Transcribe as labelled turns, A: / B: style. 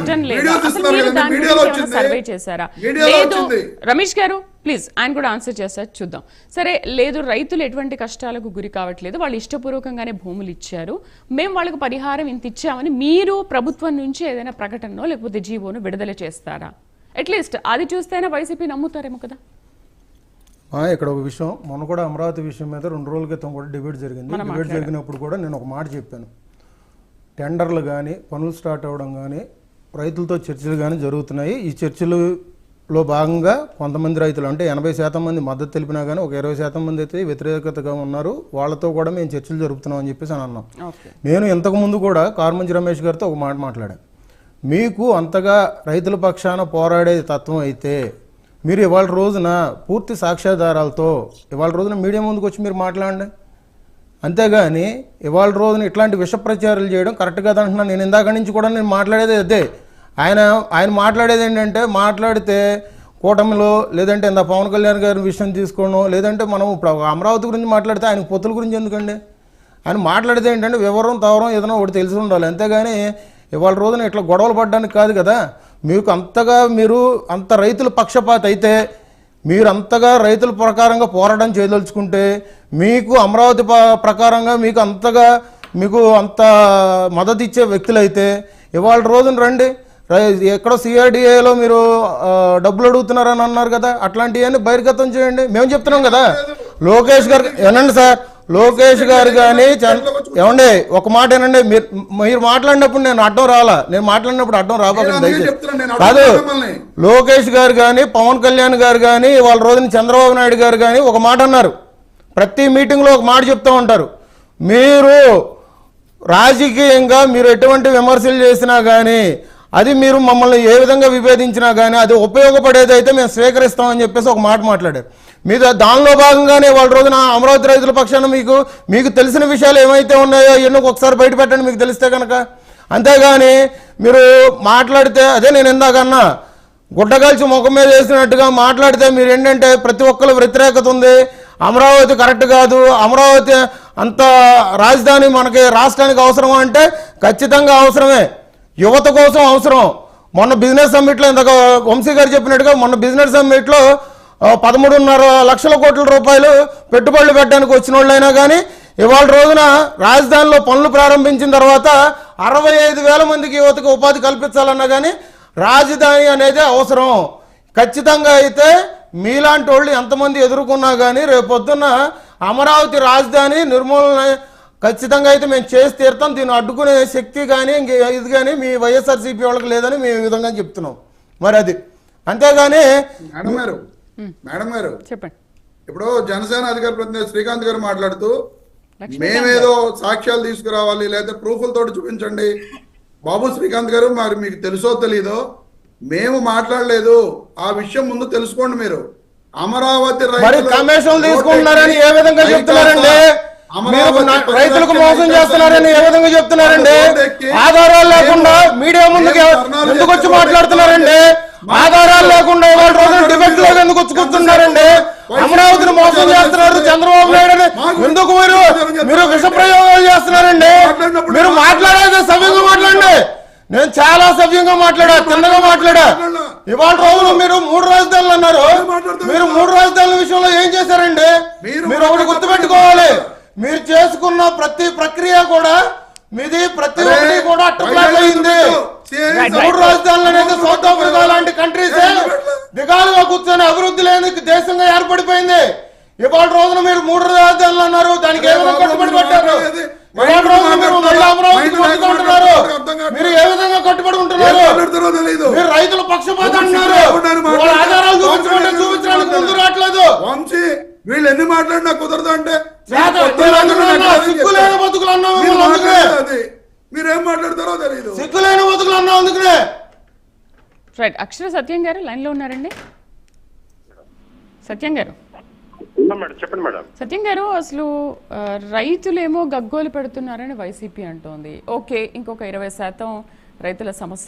A: నష్టం లేదా. అసలు మీరు దాని గురించి. సర్వే చేశారా? లేదు. రమేష్ గారు ప్లీజ్ ఆయన కూడా ఆన్సర్ చేస్తారు చూద్దాం. సరే లేదు రైతులు ఎటువంటి కష్టాలకు గురి కావట్లేదు. వాళ్ళు ఇష్టపూర్వకంగానే భూములు ఇచ్చారు. మేము వాళ్ళకి పరిహారం ఇంత ఇచ్చామని మీరు ప్రభుత్వం నుంచి ఏదైనా ప్రకటనో లేకపోతే జీవోను విడుదల చేస్తారా? అట్లీస్ట్ అది చూస్తేనే వైసీపీ నమ్ముతారేమో కదా.
B: ఆ, ఇక్కడ ఒక విషయం మొన్న కూడా అమరావతి విషయం మీద రెండు రోజుల క్రితం కూడా డిబేట్ జరిగింది.
A: మనం
B: డిబేట్ జరిగినప్పుడు కూడా నేను ఒక మాట చెప్పాను. టెండర్లు కానీ పనులు స్టార్ట్ అవ్వడం కానీ రైతులతో చర్చలు కానీ జరుగుతున్నాయి. ఈ చర్చలలో భాగంగా కొంతమంది రైతులు అంటే ఎనభై శాతం మంది మద్దతు తెలిపినా కానీ ఒక ఇరవై శాతం మంది అయితే వ్యతిరేకతగా ఉన్నారు. వాళ్ళతో కూడా మేము చర్చలు జరుపుతున్నాం అని చెప్పేసి అని అన్నాం. నేను ఇంతకుముందు కూడా కార్మంచి రమేష్ గారితో ఒక మాట మాట్లాడాను. మీకు అంతగా రైతుల పక్షాన పోరాడే తత్వం అయితే మీరు ఇవాళ రోజున పూర్తి సాక్ష్యాధారాలతో ఇవాళ రోజున మీడియా ముందుకు వచ్చి మీరు మాట్లాడండి. అంతేగాని ఇవాళ రోజున ఇట్లాంటి విష ప్రచారాలు చేయడం కరెక్ట్ కాదంటున్నాను నేను ఇందాక నుంచి కూడా నేను మాట్లాడేది అదే. ఆయన ఆయన మాట్లాడేది ఏంటంటే మాట్లాడితే కూటమిలో లేదంటే ఇంత పవన్ కళ్యాణ్ గారి విషయం తీసుకోవడం లేదంటే మనం ఇప్పుడు అమరావతి గురించి మాట్లాడితే ఆయన పొత్తుల గురించి ఎందుకండి? ఆయన మాట్లాడితే ఏంటంటే వివరం తవరం ఏదైనా ఒకటి తెలిసి ఉండాలి. అంతేగాని ఇవాళ రోజున ఇట్లా గొడవలు పడడానికి కాదు కదా. మీకు అంతగా మీరు అంత రైతుల పక్షపాత అయితే మీరంతగా రైతుల ప్రకారంగా పోరాటం చేయదలుచుకుంటే మీకు అమరావతి ప- ప్రకారంగా మీకు అంతగా మీకు అంత మద్దతు ఇచ్చే వ్యక్తులైతే ఇవాళ రోజున రండి. రై- ఎక్కడో సిఆర్డిఏలో మీరు డబ్బులు అడుగుతున్నారని అన్నారు కదా అట్లాంటివన్నీ బహిర్గతం చేయండి. మేము చెప్తున్నాం కదా. లోకేష్ గారు వినండి సార్. లోకేష్ గారు కానీ ఏమండి ఒక మాట ఏనండి మీరు మీరు మాట్లాడినప్పుడు నేను అడ్డం రాలా. నేను మాట్లాడినప్పుడు అడ్డం రాబోకండి దయచేసి. కాదు. లోకేష్ గారు కానీ పవన్ కళ్యాణ్ గారు కానీ వాళ్ళ రోజున చంద్రబాబు నాయుడు గారు కానీ ఒక మాట అన్నారు. ప్రతి మీటింగ్లో ఒక మాట చెప్తూ ఉంటారు. మీరు రాజకీయంగా మీరు ఎటువంటి విమర్శలు చేసినా కానీ అది మీరు మమ్మల్ని ఏ విధంగా విభేదించినా కానీ అది ఉపయోగపడేది అయితే మేము స్వీకరిస్తామని చెప్పేసి ఒక మాట మాట్లాడారు. మీద దానిలో భాగంగానే వాళ్ళ రోజున అమరావతి రైతుల పక్షాన మీకు మీకు తెలిసిన విషయాలు ఏమైతే ఉన్నాయో ఎన్నో ఒకసారి బయట పెట్టండి మీకు తెలిస్తే కనుక అంతేగాని మీరు మాట్లాడితే అదే నేను ఇందాకన్నా గుడ్డగాల్చి ముఖం మీద వేసినట్టుగా మాట్లాడితే మీరు ఏంటంటే ప్రతి ఒక్కరు వ్యతిరేకత ఉంది. అమరావతి కరెక్ట్ కాదు. అమరావతి అంత రాజధాని మనకి రాష్ట్రానికి అవసరమా అంటే ఖచ్చితంగా అవసరమే. యువత కోసం అవసరం. మొన్న బిజినెస్ సమ్మిట్లో ఇందాక వంశీ గారు చెప్పినట్టుగా మొన్న బిజినెస్ సమ్మిట్లో పదమూడున్నర లక్షల కోట్ల రూపాయలు పెట్టుబడులు పెట్టడానికి వచ్చిన వాళ్ళైనా కానీ ఇవాళ రోజున రాజధానిలో పనులు ప్రారంభించిన తర్వాత అరవై ఐదు వేల మందికి యువతకు ఉపాధి కల్పించాలన్నా కానీ రాజధాని అనేది అవసరం. ఖచ్చితంగా అయితే మీలాంటి వాళ్ళు ఎంతమంది ఎదుర్కొన్నా కానీ రేపొద్దున్న అమరావతి రాజధాని నిర్మూలన ఖచ్చితంగా అయితే మేము చేసి తీరుతాం. దీన్ని అడ్డుకునే శక్తి కానీ ఇంక ఇది కానీ మీ వైఎస్ఆర్సీపీ వాళ్ళకి లేదని మేము ఈ విధంగా చెప్తున్నాం. మరి అది. అంతేగాని
C: మేడం గారు మేడం గారు
A: చెప్పండి.
C: ఇప్పుడు జనసేన అధికార ప్రతినిధి శ్రీకాంత్ గారు మాట్లాడుతూ మేమేదో సాక్ష్యాలు తీసుకురావాలి లేదా ప్రూఫ్లతో చూపించండి. బాబు శ్రీకాంత్ గారు మరి మీకు తెలుసో తెలీదో మేము మాట్లాడలేదు. ఆ విషయం ముందు తెలుసుకోండి మీరు. అమరావతి
B: తీసుకుంటున్నారని ఏ విధంగా చెప్తున్నారండి? మీరు రైతులకు మోసం చేస్తున్నారని ఏ విధంగా చెప్తున్నారండి? ఆధారాలు లేకుండా మీడియా ముందుకు ఎందుకు వచ్చి మాట్లాడుతున్నారండి? ఆధారాలు లేకుండా ఇవాళ రోజున డిబేట్లో ఎందుకు వచ్చి కూర్చున్నారండి? అమరావతిని మోసం చేస్తున్నారు చంద్రబాబు నాయుడు ఎందుకు మీరు మీరు విష ప్రయోగాలు చేస్తున్నారండి మీరు మాట్లాడేది సవ్యంగా మాట్లాడండి. నేను చాలా సవ్యంగా మాట్లాడా తిన్నగా మాట్లాడా. ఇవాళ రోజున మీరు మూడు రాజధానులు అన్నారు. మీరు మూడు రాజధానుల విషయంలో ఏం చేశారండి?
C: మీరు
B: మీరు చేసుకున్న ప్రతి ప్రక్రియ కూడా మీది ప్రతి ఒక్కటి కూడా అయింది. మూడు రాజధానులు అనేది సౌత్ ఆఫ్రికా లాంటి కంట్రీస్ దిగాలుగా కూర్చొని అభివృద్ధి లేని దేశంగా ఏర్పడిపోయింది. ఇవాళ రోజున మీరు మూడు రాజధానులు అన్నారు. దానికి ఏ విధంగా కట్టుబడి పెట్టారు? ఇవాళ రోజున మీరు మళ్ళీ అమరావతికి మీరు ఏ విధంగా కట్టుబడి ఉంటున్నారు? మీరు రైతుల పక్షపాత అంటున్నారు. ఆధారాలు చూపించడానికి ముందు రావట్లేదు.
C: వంశీ వీళ్ళు ఎన్ని మాట్లాడినా కుదరదు అంటే
B: సిగ్గులేని. బతుకులు అన్నావు
C: మీరు మాట్లాడతారో
B: సిగ్గులేని బతుకులు అన్నావు అందుకనే
A: రైట్ అక్షర సత్యం గారు లైన్లో ఉన్నారండి? సత్యం గారు.
D: చెప్పండి మేడం.
A: సత్యం గారు అసలు రైతులేమో గగ్గోలు పెడుతున్నారని వైసీపీ అంటోంది. ఓకే ఇంకొక ఇరవై శాతం రైతుల సమస్య